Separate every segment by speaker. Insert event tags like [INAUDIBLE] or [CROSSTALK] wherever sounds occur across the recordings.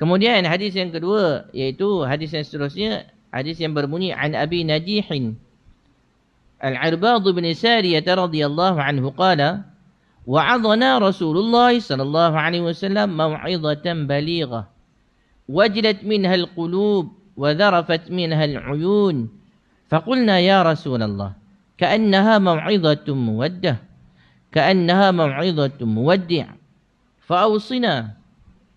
Speaker 1: Kemudian hadis yang kedua iaitu hadis yang seterusnya hadis yang berbunyi an Abi Najihin Al-Irbad bin Sariyah radhiyallahu anhu qala wa'adhana Rasulullah sallallahu alaihi wasallam maw'izatan balighah wajilat minha al-qulub wa dharafat minha al-uyun. Faqulna ya Rasulullah ka'annaha maw'izatun muwaddah. Ka'annaha maw'izatun muwaddi' fa'awsina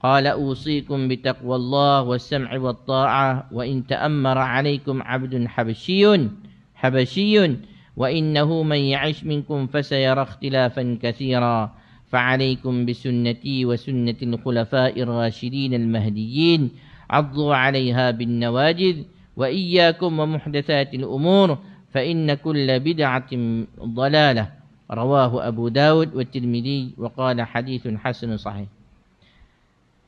Speaker 1: قال أوصيكم بتقوى الله والسمع والطاعة وإن تأمر عليكم عبد حبشي حبشي وإنه من يعش منكم فسيرى اختلافا كثيرا. فعليكم بسنتي وسنة الخلفاء الراشدين المهديين. عضوا عليها بالنواجذ وإياكم ومحدثات الأمور فإن كل بدعة ضلالة. rawahu Abu Daud wa Tirmizi wa qala hadithun hasanun sahih.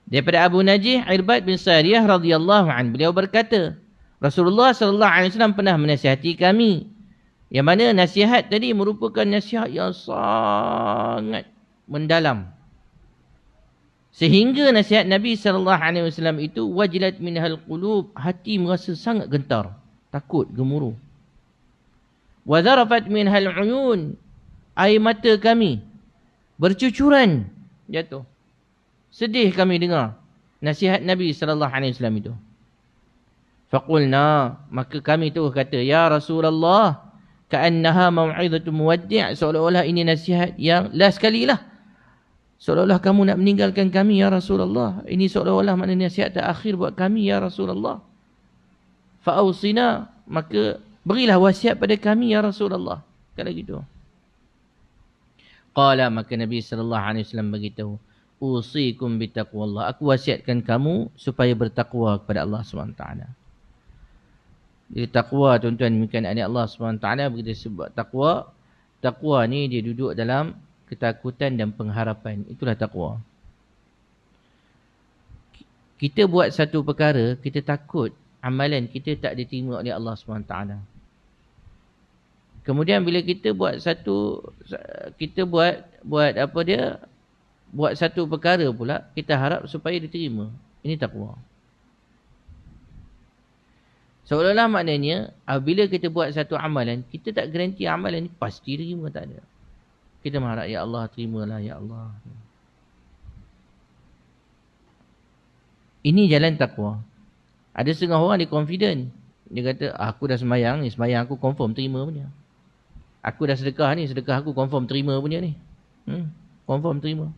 Speaker 1: Daripada Abu Najih Irbad bin Sariyah radhiyallahu an beliau berkata Rasulullah sallallahu alaihi wasallam pernah menasihati kami yang mana nasihat tadi merupakan nasihat yang sangat mendalam. Sehingga nasihat Nabi sallallahu alaihi wasallam itu wajilat minhal qulub hati merasa sangat gentar takut gemuruh. Wa zarafat minhal uyun air mata kami bercucuran jatuh Sedih kami dengar nasihat Nabi sallallahu alaihi wasallam itu. Faqulna maka kami tu kata ya Rasulullah ka'annaha mau'izatu muwaddi' seolah-olah ini nasihat yang last kali lah. Seolah-olah kamu nak meninggalkan kami ya Rasulullah. Ini seolah-olah makna nasihat terakhir buat kami ya Rasulullah. Fa'ausina maka berilah wasiat pada kami ya Rasulullah. Kalau gitu. Qala maka Nabi sallallahu alaihi wasallam beritahu usikum bitaqwallah. Aku wasiatkan kamu supaya bertakwa kepada Allah SWT. Jadi takwa tuan-tuan mungkin ada Allah SWT begitu sebab takwa. Takwa ni dia duduk dalam ketakutan dan pengharapan. Itulah takwa. Kita buat satu perkara, kita takut amalan kita tak diterima oleh Allah SWT. Kemudian bila kita buat satu kita buat buat apa dia buat satu perkara pula kita harap supaya diterima. Ini takwa. Seolah-olah maknanya apabila kita buat satu amalan, kita tak garanti amalan ni pasti terima tak ada. Kita mengharap ya Allah terimalah ya Allah. Ini jalan takwa. Ada setengah orang dia confident. Dia kata aku dah semayang ni, semayang aku confirm terima punya. Aku dah sedekah ni, sedekah aku confirm terima punya ni. Hmm, confirm terima.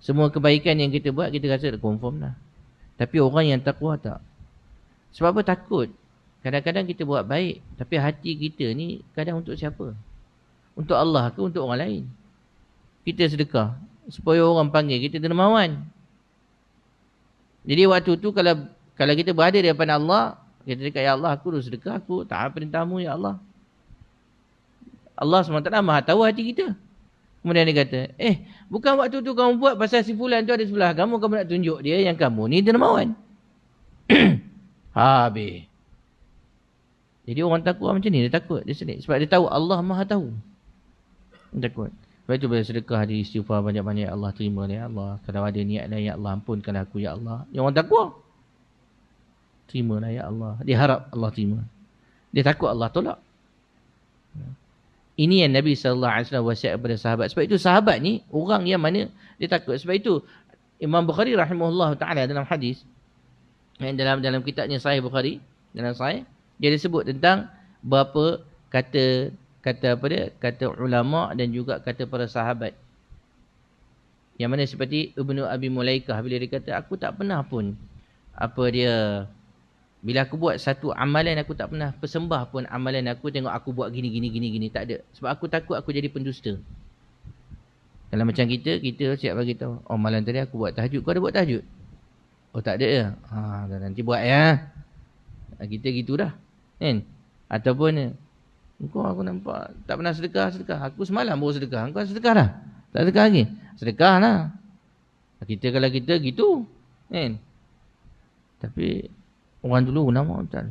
Speaker 1: Semua kebaikan yang kita buat kita rasa confirm lah. Tapi orang yang takwa tak. Sebab apa takut? Kadang-kadang kita buat baik tapi hati kita ni kadang untuk siapa? Untuk Allah ke untuk orang lain? Kita sedekah supaya orang panggil kita dermawan. Jadi waktu tu kalau kalau kita berada di depan Allah, kita cakap ya Allah aku dah sedekah aku taat perintahmu ya Allah. Allah SWT maha tahu hati kita. Kemudian dia kata, eh bukan waktu tu kamu buat pasal si fulan tu ada sebelah kamu, kamu nak tunjuk dia yang kamu ni dermawan. [CLEARS THROAT] Habis. Jadi orang takut macam ni, dia takut. Dia sedih. Sebab dia tahu Allah maha tahu. Dia takut. Sebab itu bila sedekah di istighfar banyak-banyak, Allah terima ya Allah. Kalau ada niat lain, ya Allah ampunkan aku ya Allah. Yang orang takut. Terimalah ya Allah. Dia harap Allah terima. Dia takut Allah tolak. Ini yang Nabi SAW wasiat kepada sahabat. Sebab itu sahabat ni orang yang mana dia takut. Sebab itu Imam Bukhari rahimahullah ta'ala dalam hadis. Yang dalam dalam kitabnya Sahih Bukhari. Dalam Sahih. Dia disebut tentang berapa kata kata apa dia kata ulama dan juga kata para sahabat yang mana seperti Ibnu Abi Mulaikah bila dia kata aku tak pernah pun apa dia bila aku buat satu amalan aku tak pernah persembah pun amalan aku tengok aku buat gini gini gini gini tak ada. Sebab aku takut aku jadi pendusta. Kalau macam kita, kita siap bagi tahu. Oh malam tadi aku buat tahajud. Kau ada buat tahajud? Oh tak ada ya? Ha, nanti buat ya. Ha, kita gitu dah. Kan? Ataupun kau aku nampak tak pernah sedekah, sedekah. Aku semalam baru sedekah. Kau sedekah dah? Tak sedekah lagi? Sedekah lah. Kita kalau kita gitu. Kan? Tapi Orang dulu nama tak.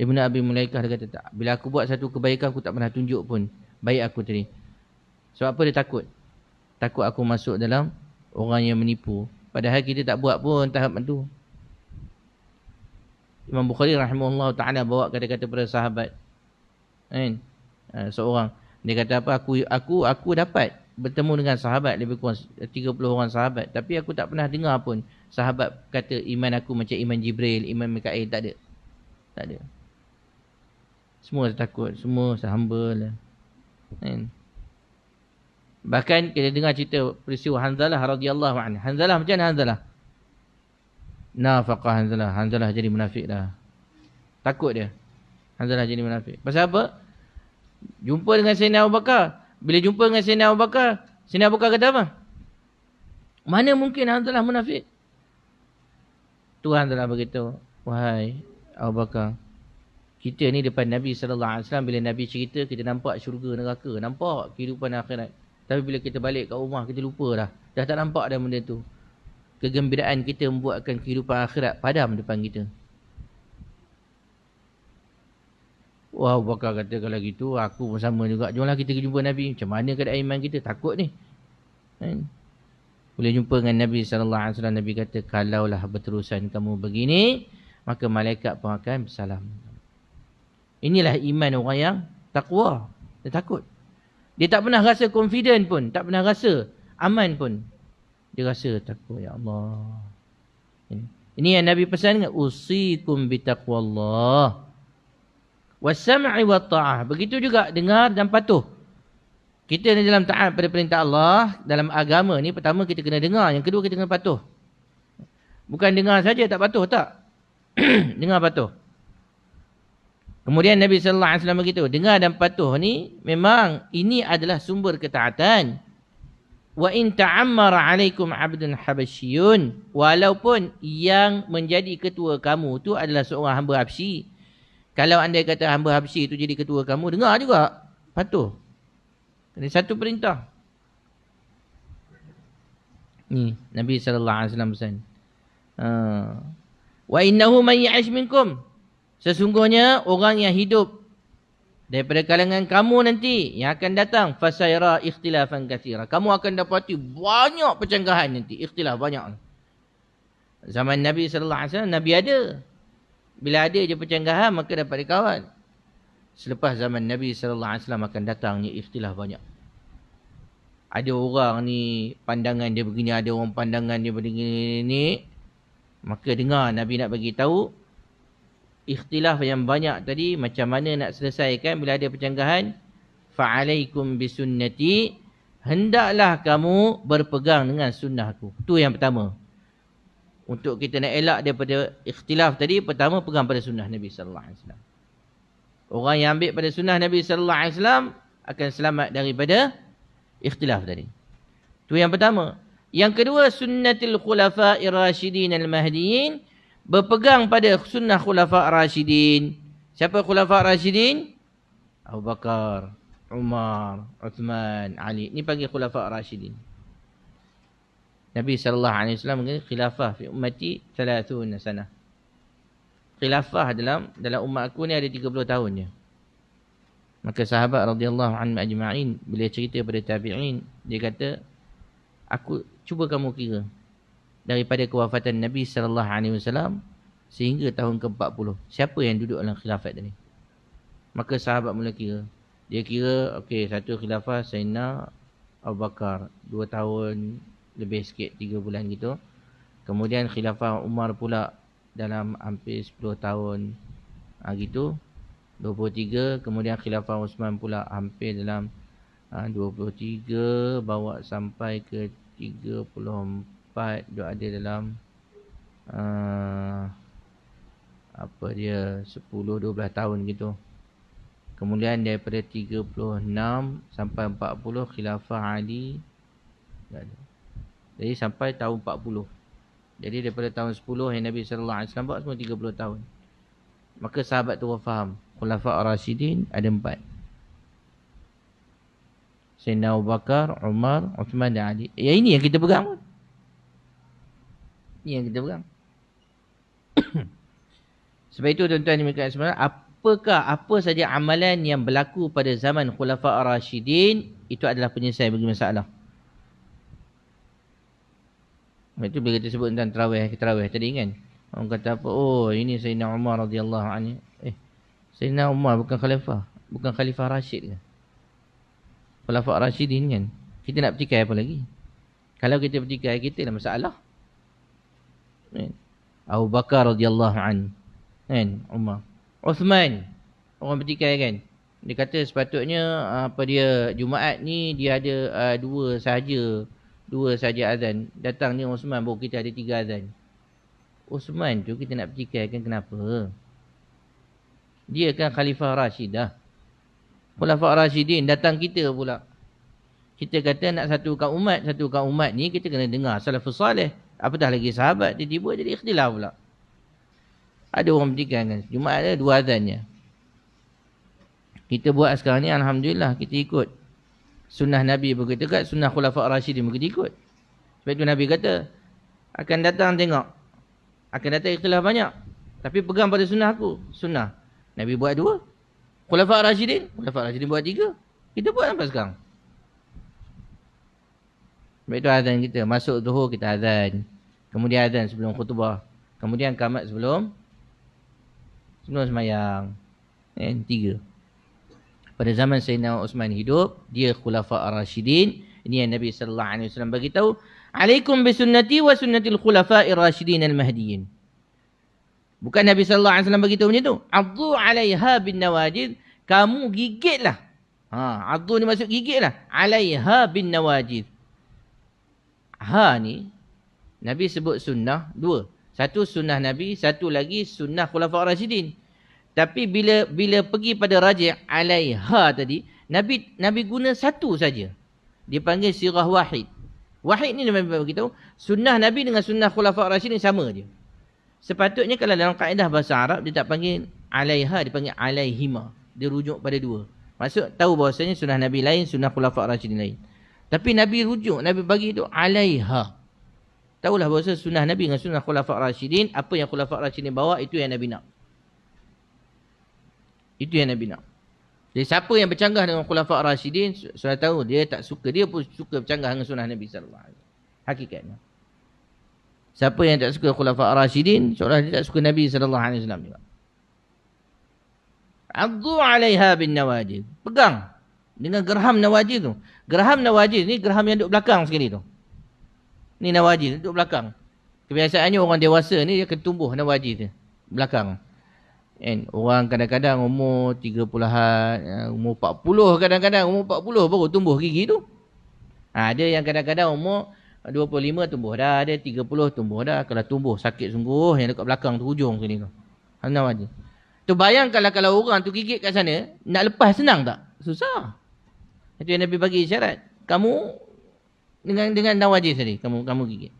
Speaker 1: Ibn Abi Mulaikah dia kata tak. Bila aku buat satu kebaikan aku tak pernah tunjuk pun. Baik aku tadi. Sebab apa dia takut? Takut aku masuk dalam orang yang menipu. Padahal kita tak buat pun tahap itu. Imam Bukhari rahimahullah ta'ala bawa kata-kata pada sahabat. Kan? Uh, seorang. Dia kata apa? Aku aku aku dapat bertemu dengan sahabat lebih kurang 30 orang sahabat. Tapi aku tak pernah dengar pun sahabat kata iman aku macam iman Jibril, iman Mikail. Tak ada. Tak ada. Semua takut. Semua humble lah. Kan? Bahkan kita dengar cerita peristiwa Hanzalah radhiyallahu anhu. Hanzalah macam mana Hanzalah? Nafaqah Hanzalah. Hanzalah jadi munafik dah. Takut dia. Hanzalah jadi munafik. Pasal apa? Jumpa dengan Sayyidina Abu Bakar. Bila jumpa dengan Sayyidina Abu Bakar, Sayyidina Abu Bakar kata apa? Mana mungkin Hanzalah munafik? Tuhan telah beritahu, wahai Abu Bakar, kita ni depan Nabi sallallahu alaihi wasallam bila Nabi cerita kita nampak syurga neraka, nampak kehidupan akhirat. Tapi bila kita balik kat rumah kita lupa dah. Dah tak nampak dah benda tu. Kegembiraan kita membuatkan kehidupan akhirat padam depan kita. Wah bakal kata kalau gitu aku pun sama juga. Jomlah kita jumpa Nabi. Macam mana keadaan iman kita? Takut ni. Kan? Boleh jumpa dengan Nabi SAW. Nabi kata kalaulah berterusan kamu begini. Maka malaikat pun akan bersalam. Inilah iman orang yang takwa. Dia takut. Dia tak pernah rasa confident pun. Tak pernah rasa aman pun. Dia rasa takut. Ya Allah. Ini, ini yang Nabi pesan. Usikum bitaqwallah. Wasam'i wa ta'ah. Begitu juga dengar dan patuh. Kita ni dalam taat pada perintah Allah. Dalam agama ni pertama kita kena dengar. Yang kedua kita kena patuh. Bukan dengar saja tak patuh. Tak. [CLEARS THROAT] dengar patuh. Kemudian Nabi sallallahu alaihi wasallam begitu, dengar dan patuh ni memang ini adalah sumber ketaatan. Wa in ta'ammara 'alaikum 'abdun habasyun, walaupun yang menjadi ketua kamu tu adalah seorang hamba Habsyi. Kalau anda kata hamba Habsyi itu jadi ketua kamu, dengar juga. Patuh. Ini satu perintah. Ni Nabi sallallahu alaihi wasallam pesan. Ha. Wa innahu man ya'ish minkum Sesungguhnya orang yang hidup daripada kalangan kamu nanti yang akan datang fasaira ikhtilafan katsira. Kamu akan dapati banyak percanggahan nanti, ikhtilaf banyak. Zaman Nabi sallallahu alaihi wasallam Nabi ada. Bila ada je percanggahan maka dapat dikawal. Selepas zaman Nabi sallallahu alaihi wasallam akan datangnya ikhtilaf banyak. Ada orang ni pandangan dia begini, ada orang pandangan dia begini ni. Maka dengar Nabi nak bagi tahu ikhtilaf yang banyak tadi macam mana nak selesaikan bila ada percanggahan fa'alaikum bisunnati hendaklah kamu berpegang dengan sunnahku tu yang pertama untuk kita nak elak daripada ikhtilaf tadi pertama pegang pada sunnah Nabi sallallahu alaihi wasallam orang yang ambil pada sunnah Nabi sallallahu alaihi wasallam akan selamat daripada ikhtilaf tadi tu yang pertama yang kedua sunnatul khulafa'ir rasyidin al-mahdiyyin berpegang pada sunnah khulafa' rasyidin. Siapa khulafa' rasyidin? Abu Bakar, Umar, Uthman, Ali. Ini panggil khulafa' rasyidin. Nabi SAW mengatakan khilafah fi ummati 30 sana. Khilafah dalam dalam umat aku ni ada 30 tahun je. Maka sahabat radhiyallahu anhu ajma'in bila cerita pada tabi'in dia kata aku cuba kamu kira daripada kewafatan Nabi sallallahu alaihi wasallam sehingga tahun ke-40. Siapa yang duduk dalam khilafat tadi? Maka sahabat mula kira. Dia kira okey satu khilafah Sayyidina Abu Bakar 2 tahun lebih sikit 3 bulan gitu. Kemudian khilafah Umar pula dalam hampir 10 tahun ha, gitu. 23 kemudian khilafah Uthman pula hampir dalam ha, 23 bawa sampai ke 34 empat dia ada dalam uh, apa dia 10-12 tahun gitu. Kemudian daripada 36 sampai 40 khilafah Ali. Jadi sampai tahun 40. Jadi daripada tahun 10 yang Nabi sallallahu alaihi wasallam buat semua 30 tahun. Maka sahabat tu faham, khulafah ar-rasyidin ada empat. Sayyidina Abu Bakar, Umar, Uthman dan Ali. Ya ini yang kita pegang. Ini yang kita pegang. [COUGHS] Sebab itu tuan-tuan dan puan sebenarnya apakah apa saja amalan yang berlaku pada zaman Khulafa' Ar-Rashidin itu adalah penyelesaian bagi masalah. Itu bila kita sebut tentang terawih, terawih tadi kan. Orang kata apa? Oh, ini Sayyidina Umar radhiyallahu anhu. Eh, Sayyidina Umar bukan khalifah. Bukan khalifah Rashid ke? Khalifah Rashidin kan? Kita nak pertikai apa lagi? Kalau kita pertikai, kita ada masalah. Kan? Abu Bakar radhiyallahu anhu. Kan? Umar. Uthman. Orang pertikai kan? Dia kata sepatutnya apa dia Jumaat ni dia ada uh, dua saja dua saja azan. Datang ni Uthman baru kita ada tiga azan. Uthman tu kita nak pertikai kan kenapa? Dia kan Khalifah Rashidah. Khalifah Rashidin datang kita pula. Kita kata nak satukan umat, satukan umat ni kita kena dengar salafus salih. Apatah lagi sahabat dia tiba jadi ikhtilaf pula. Ada orang bertikai kan. Jumaat ada dua azannya. Kita buat sekarang ni Alhamdulillah kita ikut. Sunnah Nabi begitu kat sunnah khulafak Rashidin begitu ikut. Sebab itu Nabi kata akan datang tengok. Akan datang ikhtilaf banyak. Tapi pegang pada sunnah aku. Sunnah. Nabi buat dua. Khulafak Rashidin. Khulafak Rashidin buat tiga. Kita buat sampai sekarang. Sebab itu azan kita. Masuk zuhur kita azan. Kemudian azan sebelum khutbah. Kemudian kamat sebelum. Sebelum semayang. Eh, tiga. Pada zaman Sayyidina Uthman hidup. Dia khulafa ar-Rashidin. Ini yang Nabi SAW bagi tahu. Alaikum bisunnati wa sunnatil khulafa ar-Rashidin al-Mahdiyin. Bukan Nabi SAW bagi tahu macam tu. Addu alaiha bin nawajid. Kamu gigitlah. Ha, addu ni maksud gigitlah. Alaiha bin nawajid ha ni Nabi sebut sunnah dua. Satu sunnah Nabi, satu lagi sunnah khulafa Rashidin. Tapi bila bila pergi pada raja alaiha tadi, Nabi Nabi guna satu saja. Dia panggil sirah wahid. Wahid ni Nabi beritahu, sunnah Nabi dengan sunnah khulafa Rashidin sama je. Sepatutnya kalau dalam kaedah bahasa Arab dia tak panggil alaiha, dia panggil alaihima. Dia rujuk pada dua. Maksud tahu bahasanya sunnah Nabi lain, sunnah khulafa Rashidin lain. Tapi Nabi rujuk, Nabi bagi itu alaiha. Tahulah bahawa sunnah Nabi dengan sunnah khulafak Rashidin, apa yang khulafak Rashidin bawa, itu yang Nabi nak. Itu yang Nabi nak. Jadi siapa yang bercanggah dengan khulafak Rashidin, sudah tahu dia tak suka. Dia pun suka bercanggah dengan sunnah Nabi SAW. Hakikatnya. Siapa yang tak suka khulafak Rashidin, seolah dia tak suka Nabi SAW juga. Addu alaiha bin nawajid. Pegang dengan gerham nawajid tu. Gerham nawajid ni gerham yang duduk belakang sekali tu. Ni nawajid duduk belakang. Kebiasaannya orang dewasa ni dia akan tumbuh nawajid tu. Belakang. And orang kadang-kadang umur 30-an, eh, umur 40 kadang-kadang umur 40 baru tumbuh gigi tu. Ha, ada yang kadang-kadang umur 25 tumbuh dah, ada 30 tumbuh dah. Kalau tumbuh sakit sungguh yang dekat belakang tu hujung sini tu. Ha, nawajid. Tu bayangkanlah kalau orang tu gigit kat sana, nak lepas senang tak? Susah. Itu yang Nabi bagi syarat. Kamu dengan dengan nawajis tadi kamu kamu gigit.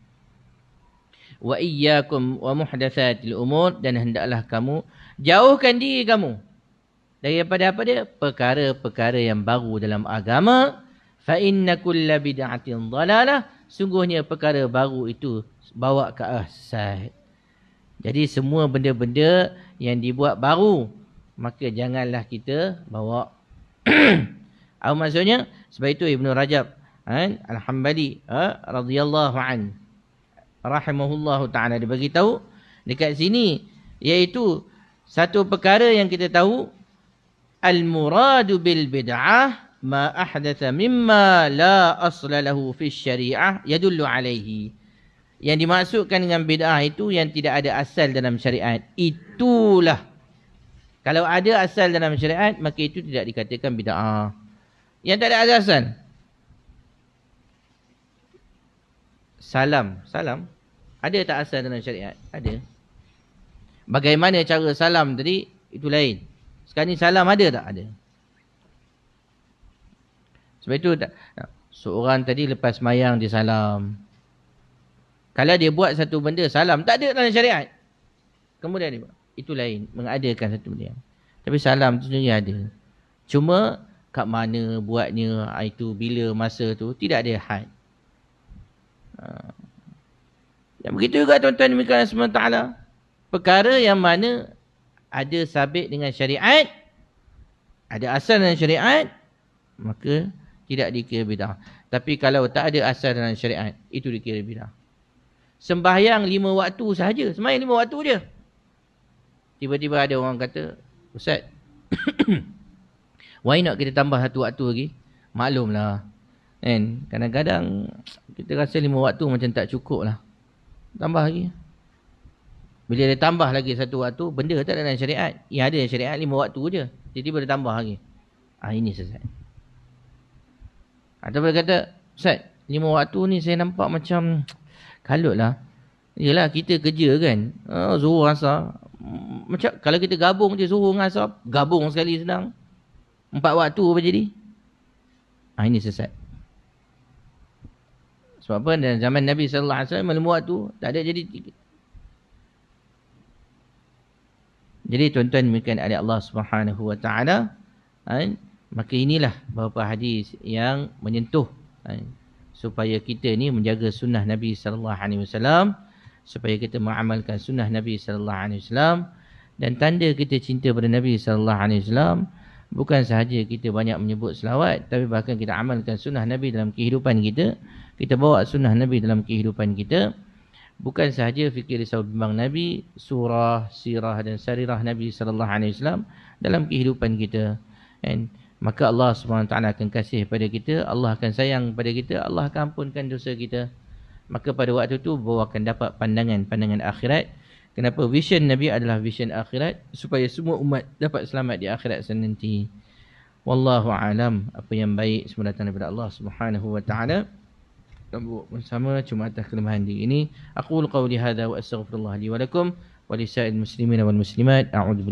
Speaker 1: Wa iyyakum wa muhdatsatil umur dan hendaklah kamu jauhkan diri kamu daripada apa dia? Perkara-perkara yang baru dalam agama. Fa inna kulla bid'atin dhalalah. Sungguhnya perkara baru itu bawa ke asal. Jadi semua benda-benda yang dibuat baru maka janganlah kita bawa [COUGHS] Apa maksudnya? Sebab itu Ibn Rajab eh, Al-Hambali eh, radhiyallahu an rahimahullah taala. Dia bagi tahu dekat sini iaitu satu perkara yang kita tahu al-muradu bil bid'ah ma ahdatha mimma la asla lahu fi syariah yadullu alaihi. Yang dimaksudkan dengan bid'ah itu yang tidak ada asal dalam syariat. Itulah. Kalau ada asal dalam syariat maka itu tidak dikatakan bid'ah. Yang tak ada azasan. Salam. Salam. Ada tak asal dalam syariat? Ada. Bagaimana cara salam tadi? Itu lain. Sekarang ni salam ada tak? Ada. Sebab itu seorang tadi lepas mayang dia salam. Kalau dia buat satu benda salam. Tak ada dalam syariat. Kemudian dia buat. Itu lain. Mengadakan satu benda. Tapi salam tu sebenarnya ada. Cuma kat mana buatnya ah, itu bila masa tu tidak ada had. Dan begitu juga tuan-tuan demikian SWT. Perkara yang mana ada sabit dengan syariat. Ada asal dengan syariat. Maka tidak dikira bidah. Tapi kalau tak ada asal dengan syariat. Itu dikira bidah. sembahyang lima waktu sahaja. Sembahyang lima waktu je. Tiba-tiba ada orang kata, Ustaz, [COUGHS] why not kita tambah satu waktu lagi? Maklumlah. Kan? Kadang-kadang kita rasa lima waktu macam tak cukup lah. Tambah lagi. Bila dia tambah lagi satu waktu, benda tak ada dalam syariat. Yang ada dalam syariat lima waktu je. Jadi boleh tambah lagi. Ah ini sesat. Atau boleh kata, Ustaz, lima waktu ni saya nampak macam kalut lah. Yelah kita kerja kan. Oh, zuhur asar macam kalau kita gabung je suruh dengan asap, gabung sekali senang. Empat waktu apa jadi? Ha, ini sesat. Sebab apa? Dalam zaman Nabi SAW, malam waktu, tak ada jadi. Jadi tuan-tuan mungkin ada Allah Subhanahu Wa Taala, kan? maka inilah beberapa hadis yang menyentuh kan? supaya kita ni menjaga sunnah Nabi Sallallahu Alaihi Wasallam supaya kita mengamalkan sunnah Nabi sallallahu alaihi wasallam dan tanda kita cinta pada Nabi sallallahu alaihi wasallam bukan sahaja kita banyak menyebut selawat tapi bahkan kita amalkan sunnah Nabi dalam kehidupan kita kita bawa sunnah Nabi dalam kehidupan kita. Bukan sahaja fikir risau bimbang Nabi surah sirah dan sarirah Nabi sallallahu alaihi wasallam dalam kehidupan kita. And maka Allah taala akan kasih pada kita Allah akan sayang pada kita Allah akan ampunkan dosa kita. Maka pada waktu itu bahawa akan dapat pandangan-pandangan akhirat. Kenapa? Vision Nabi adalah vision akhirat supaya semua umat dapat selamat di akhirat sana nanti wallahu alam. Apa yang baik semua datang daripada Allah Subhanahu wa taala bersama cuma atas kelemahan diri ini aku qawli hadza wa astaghfirullah li wa lakum wa lisa'il muslimin wal muslimat. A'udzu